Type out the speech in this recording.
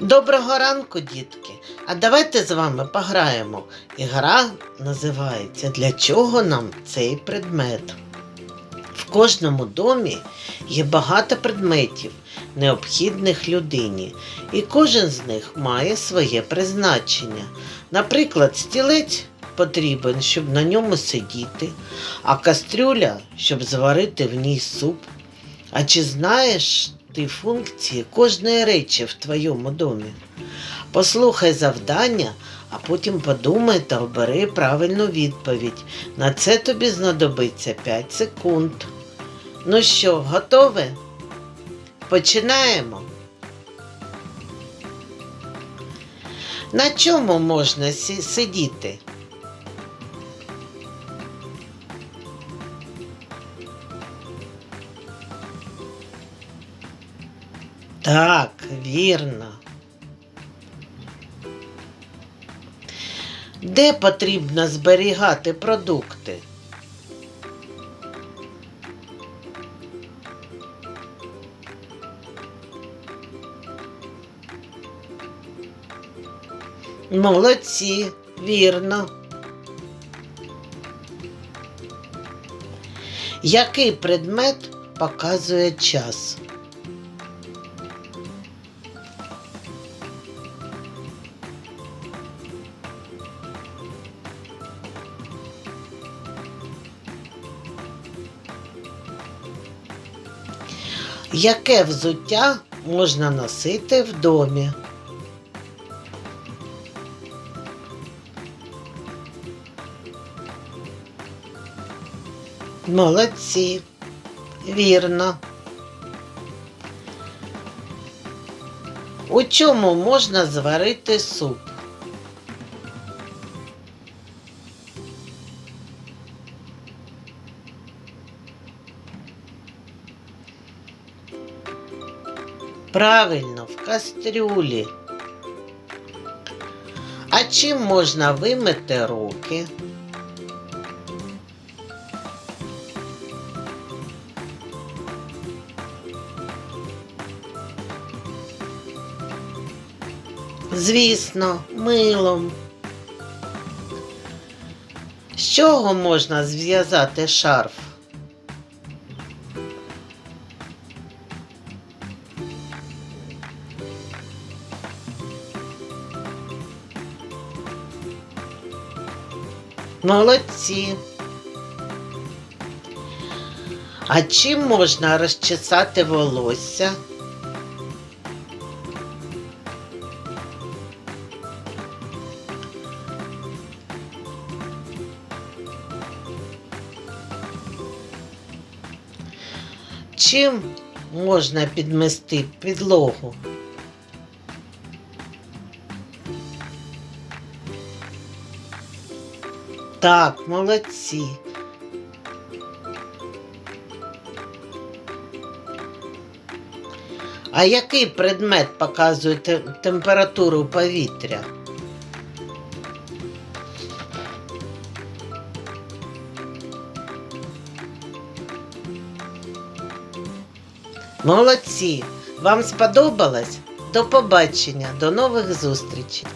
Доброго ранку, дітки! А давайте з вами пограємо. І гра називається Для чого нам цей предмет? В кожному домі є багато предметів, необхідних людині, і кожен з них має своє призначення. Наприклад, стілець потрібен, щоб на ньому сидіти, а кастрюля, щоб зварити в ній суп. А чи знаєш ти функції кожної речі в твоєму домі? Послухай завдання, а потім подумай та обери правильну відповідь. На це тобі знадобиться 5 секунд. Ну що, готові? Починаємо. На чому можна сидіти? Так, вірно. Де потрібно зберігати продукти? Молодці, вірно. Який предмет показує час? Яке взуття можна носити в домі? Молодці. Вірно. У чому можна зварити суп? Правильно, в кастрюлі. А чим можна вимити руки? Звісно, милом. З чого можна зв'язати шарф? Молодці. А чим можна розчесати волосся? Чим можна підмести підлогу? Так, молодці. А який предмет показує температуру повітря? Молодці! Вам сподобалось? До побачення, до нових зустрічей!